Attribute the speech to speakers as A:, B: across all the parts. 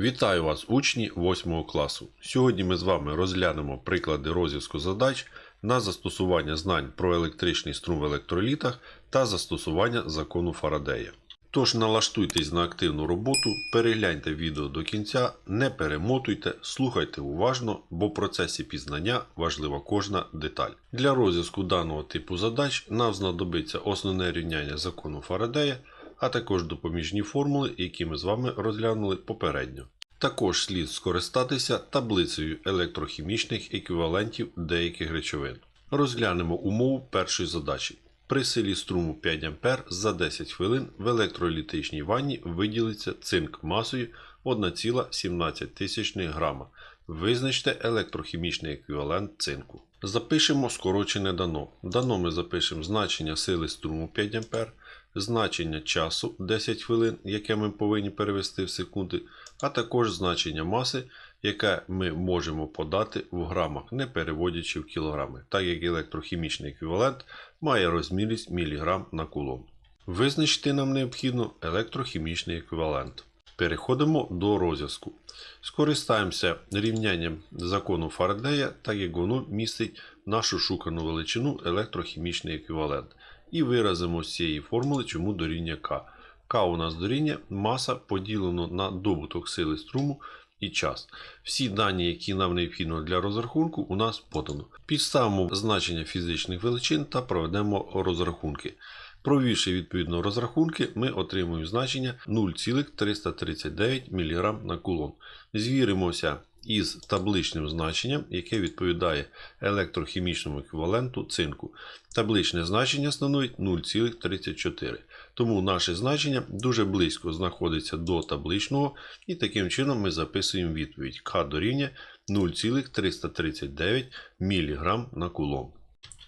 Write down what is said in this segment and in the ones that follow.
A: Вітаю вас, учні 8 класу. Сьогодні ми з вами розглянемо приклади розв'язку задач на застосування знань про електричний струм в електролітах та застосування закону Фарадея. Тож налаштуйтесь на активну роботу, перегляньте відео до кінця, не перемотуйте, слухайте уважно, бо в процесі пізнання важлива кожна деталь. Для розв'язку даного типу задач нам знадобиться основне рівняння закону Фарадея, а також допоміжні формули, які ми з вами розглянули попередньо. Також слід скористатися таблицею електрохімічних еквівалентів деяких речовин. Розглянемо умову першої задачі. При силі струму 5 А за 10 хвилин в електролітичній ванні виділиться цинк масою 1,17 грама. Визначте електрохімічний еквівалент цинку. Запишемо скорочене дано. Дано ми запишемо значення сили струму 5 А, значення часу 10 хвилин, яке ми повинні перевести в секунди, а також значення маси, яке ми можемо подати в грамах, не переводячи в кілограми, так як електрохімічний еквівалент має розмірність міліграм на кулон. Визначити нам необхідно електрохімічний еквівалент. Переходимо до розв'язку. Скористаємося рівнянням закону Фарадея, так як воно містить нашу шукану величину електрохімічний еквівалент. І виразимо з цієї формули, чому дорівнює К. К у нас дорівнює маса поділено на добуток сили струму і час. Всі дані, які нам необхідно для розрахунку, у нас подано. Підставимо значення фізичних величин та проведемо розрахунки. Провівши відповідно розрахунки, ми отримуємо значення 0,339 мг на кулон. Звіримося із табличним значенням, яке відповідає електрохімічному еквіваленту цинку. Табличне значення становить 0,34. Тому наше значення дуже близько знаходиться до табличного, і таким чином ми записуємо відповідь К дорівнює 0,339 мг на кулон.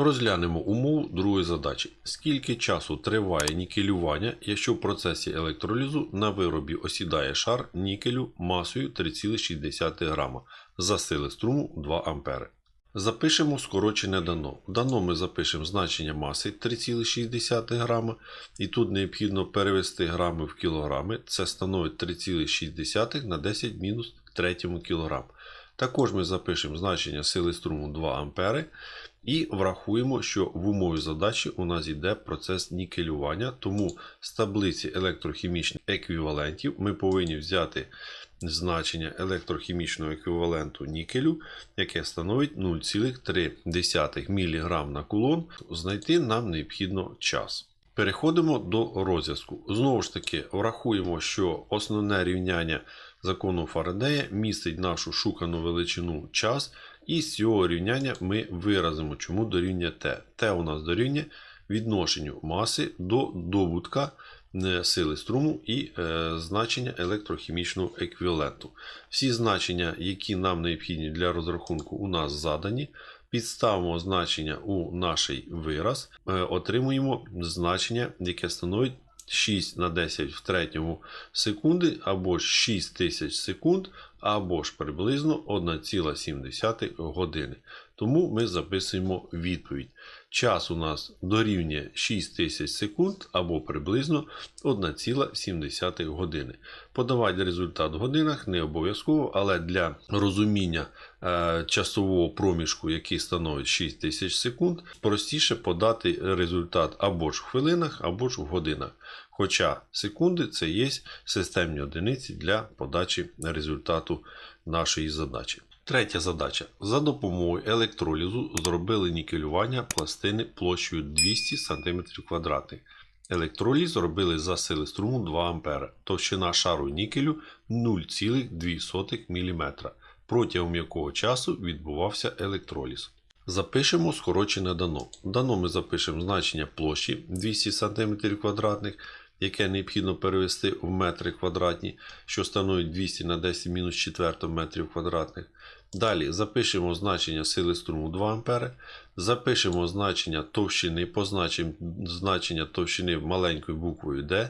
A: Розглянемо умову другої задачі. Скільки часу триває нікелювання, якщо в процесі електролізу на виробі осідає шар нікелю масою 3,6 грама за сили струму 2 А. Запишемо скорочене дано. Дано ми запишемо значення маси 3,6 грама, і тут необхідно перевести грами в кілограми. Це становить 3,6 на 10 мінус 3 кг. Також ми запишемо значення сили струму 2 А і врахуємо, що в умові задачі у нас йде процес нікелювання, тому з таблиці електрохімічних еквівалентів ми повинні взяти значення електрохімічного еквіваленту нікелю, яке становить 0,3 мг на кулон. Знайти нам необхідно час. Переходимо до розв'язку. Знову ж таки, врахуємо, що основне рівняння закону Фарадея містить нашу шукану величину час, і з цього рівняння ми виразимо, чому дорівнює Т. Т у нас дорівнює відношенню маси до добутка е, сили струму і е, значення електрохімічного еквіваленту. Всі значення, які нам необхідні для розрахунку, у нас задані. Підставимо значення у наш вираз, е, отримуємо значення, яке становить 6 на 10 в третьому секунди, або ж 6 тисяч секунд, або ж приблизно 1,7 години. Тому ми записуємо відповідь. Час у нас дорівнює 6 тисяч секунд або приблизно 1,7 години. Подавати результат в годинах не обов'язково, але для розуміння е, часового проміжку, який становить 6 тисяч секунд, простіше подати результат або ж в хвилинах, або ж в годинах. Хоча секунди це є системні одиниці для подачі результату нашої задачі. Третя задача. За допомогою електролізу зробили нікелювання пластини площею 200 см2. Електроліз зробили за сили струму 2 А. Товщина шару нікелю 0,2 мм, протягом якого часу відбувався електроліз. Запишемо скорочене дано. Дано ми запишемо значення площі 200 см2, яке необхідно перевести в метри квадратні, що становить 200 на 10 мінус 4 метрів квадратних. Далі запишемо значення сили струму 2 А, запишемо значення товщини, позначимо значення товщини маленькою буквою D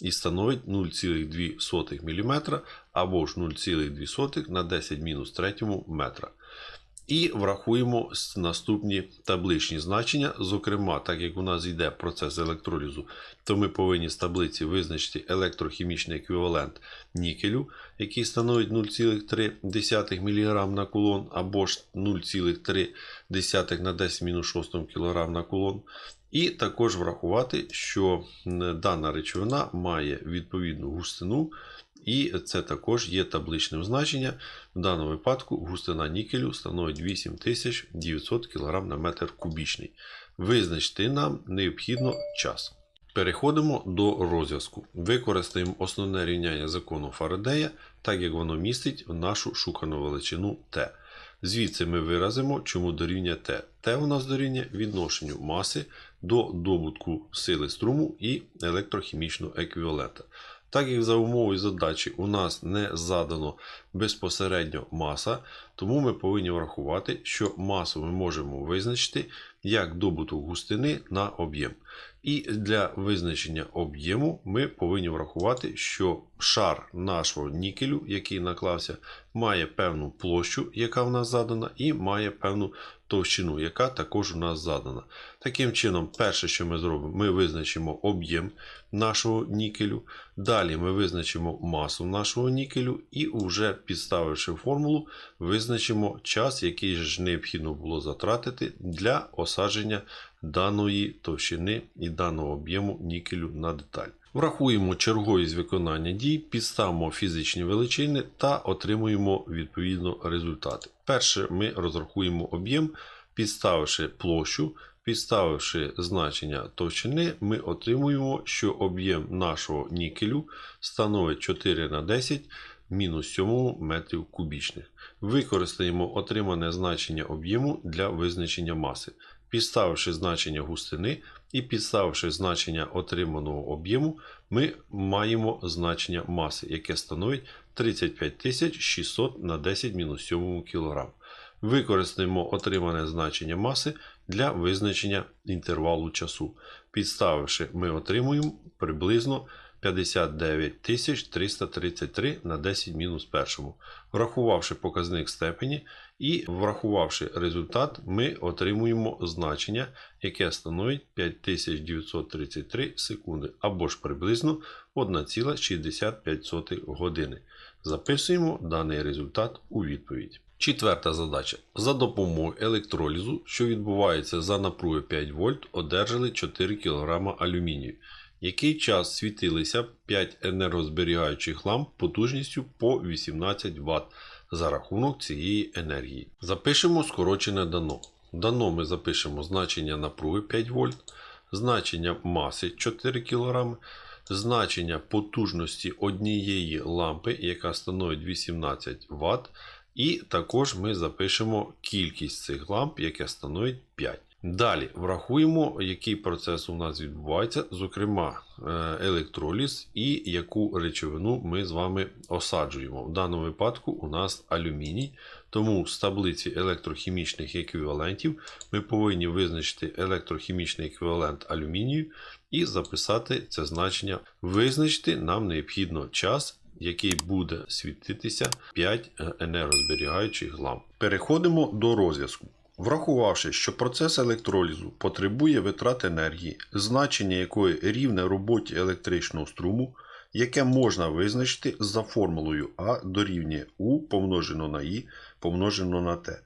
A: і становить 0,2 мм або ж 0,2 на 10 мінус 3 метра. І врахуємо наступні табличні значення. Зокрема, так як у нас йде процес електролізу, то ми повинні з таблиці визначити електрохімічний еквівалент нікелю, який становить 0,3 мг на кулон або ж 0,3 на 10-6 кг на кулон. І також врахувати, що дана речовина має відповідну густину, і це також є табличним значення. В даному випадку густина нікелю становить 8900 кг на метр кубічний. Визначити нам необхідно час. Переходимо до розв'язку. Використаємо основне рівняння закону Фарадея, так як воно містить в нашу шукану величину Т. Звідси ми виразимо, чому дорівнює Т. Т у нас дорівнює відношенню маси до добутку сили струму і електрохімічного еквівалента. Так як за умовою задачі у нас не задано безпосередньо маса, тому ми повинні врахувати, що масу ми можемо визначити як добуток густини на об'єм. І для визначення об'єму ми повинні врахувати, що шар нашого нікелю, який наклався, має певну площу, яка в нас задана, і має певну товщину, яка також у нас задана. Таким чином, перше, що ми зробимо, ми визначимо об'єм нашого нікелю. Далі ми визначимо масу нашого нікелю, і вже підставивши формулу, визначимо час, який ж необхідно було затратити для осадження даної товщини і даного об'єму нікелю на деталь. Врахуємо черговість виконання дій, підставимо фізичні величини та отримуємо відповідно результати. Перше ми розрахуємо об'єм, підставивши площу, підставивши значення товщини, ми отримуємо, що об'єм нашого нікелю становить 4 на 10 мінус 7 метрів кубічних. Використаємо отримане значення об'єму для визначення маси. Підставивши значення густини і підставивши значення отриманого об'єму, ми маємо значення маси, яке становить 35 600 на 10 мінус 7 кг. Використаємо отримане значення маси для визначення інтервалу часу. Підставивши, ми отримуємо приблизно 59 333 на 10 мінус першому. Врахувавши показник степені і врахувавши результат, ми отримуємо значення, яке становить 5933 секунди або ж приблизно 1,65 години. Записуємо даний результат у відповідь. Четверта задача. За допомогою електролізу, що відбувається за напругою 5 вольт, одержали 4 кг алюмінію. Який час світилися 5 енергозберігаючих ламп потужністю по 18 Вт за рахунок цієї енергії. Запишемо скорочене дано. Дано ми запишемо значення напруги 5 вольт, значення маси 4 кг, значення потужності однієї лампи, яка становить 18 Вт. І також ми запишемо кількість цих ламп, яка становить 5. Далі врахуємо, який процес у нас відбувається, зокрема е, електроліз і яку речовину ми з вами осаджуємо. В даному випадку у нас алюміній, тому з таблиці електрохімічних еквівалентів ми повинні визначити електрохімічний еквівалент алюмінію і записати це значення. Визначити нам необхідно час який буде світитися 5 енергозберігаючих ламп. Переходимо до розв'язку. Врахувавши, що процес електролізу потребує витрат енергії, значення якої рівне роботі електричного струму, яке можна визначити за формулою А дорівнює У помножено на І помножено на Т.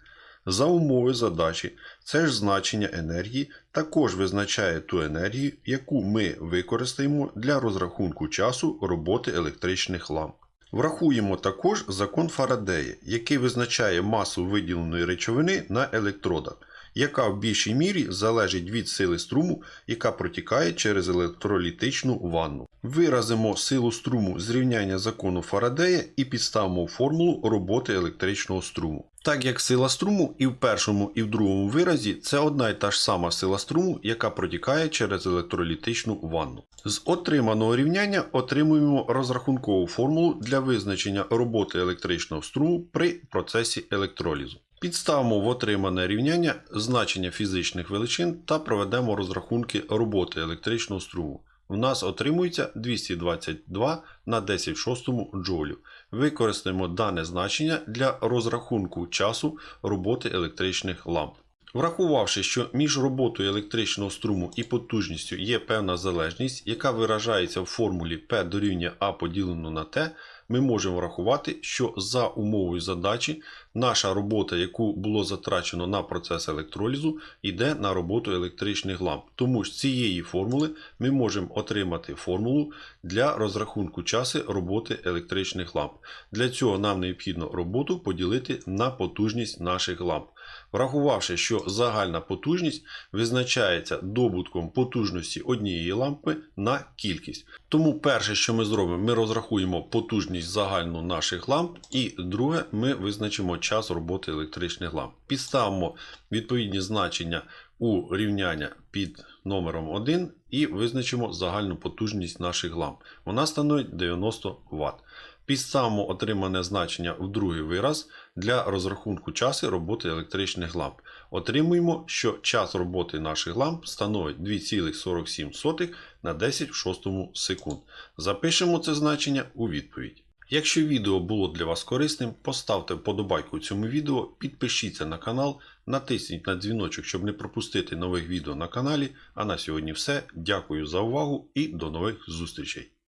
A: За умови задачі, це ж значення енергії також визначає ту енергію, яку ми використаємо для розрахунку часу роботи електричних ламп. Врахуємо також закон Фарадея, який визначає масу виділеної речовини на електродах, яка в більшій мірі залежить від сили струму, яка протікає через електролітичну ванну. Виразимо силу струму з рівняння закону Фарадея і підставимо формулу роботи електричного струму. Так як сила струму і в першому, і в другому виразі це одна і та ж сама сила струму, яка протікає через електролітичну ванну. З отриманого рівняння отримуємо розрахункову формулу для визначення роботи електричного струму при процесі електролізу. Підставимо в отримане рівняння значення фізичних величин та проведемо розрахунки роботи електричного струму. У нас отримується 222 на 10 в 6 джолів. використаємо дане значення для розрахунку часу роботи електричних ламп. Врахувавши, що між роботою електричного струму і потужністю є певна залежність, яка виражається в формулі P дорівнює А поділено на T, ми можемо врахувати, що за умовою задачі наша робота, яку було затрачено на процес електролізу, йде на роботу електричних ламп. Тому з цієї формули ми можемо отримати формулу для розрахунку часу роботи електричних ламп. Для цього нам необхідно роботу поділити на потужність наших ламп. Врахувавши, що загальна потужність визначається добутком потужності однієї лампи на кількість. Тому перше, що ми зробимо, ми розрахуємо потужність загальну наших ламп, і друге, ми визначимо час роботи електричних ламп. Підставимо відповідні значення у рівняння під номером 1 і визначимо загальну потужність наших ламп. Вона становить 90 Вт. Підставимо отримане значення в другий вираз для розрахунку часу роботи електричних ламп. Отримуємо, що час роботи наших ламп становить 2,47 на 10 в 6 секунд. Запишемо це значення у відповідь. Якщо відео було для вас корисним, поставте вподобайку цьому відео, підпишіться на канал, натисніть на дзвіночок, щоб не пропустити нових відео на каналі. А на сьогодні все. Дякую за увагу і до нових зустрічей!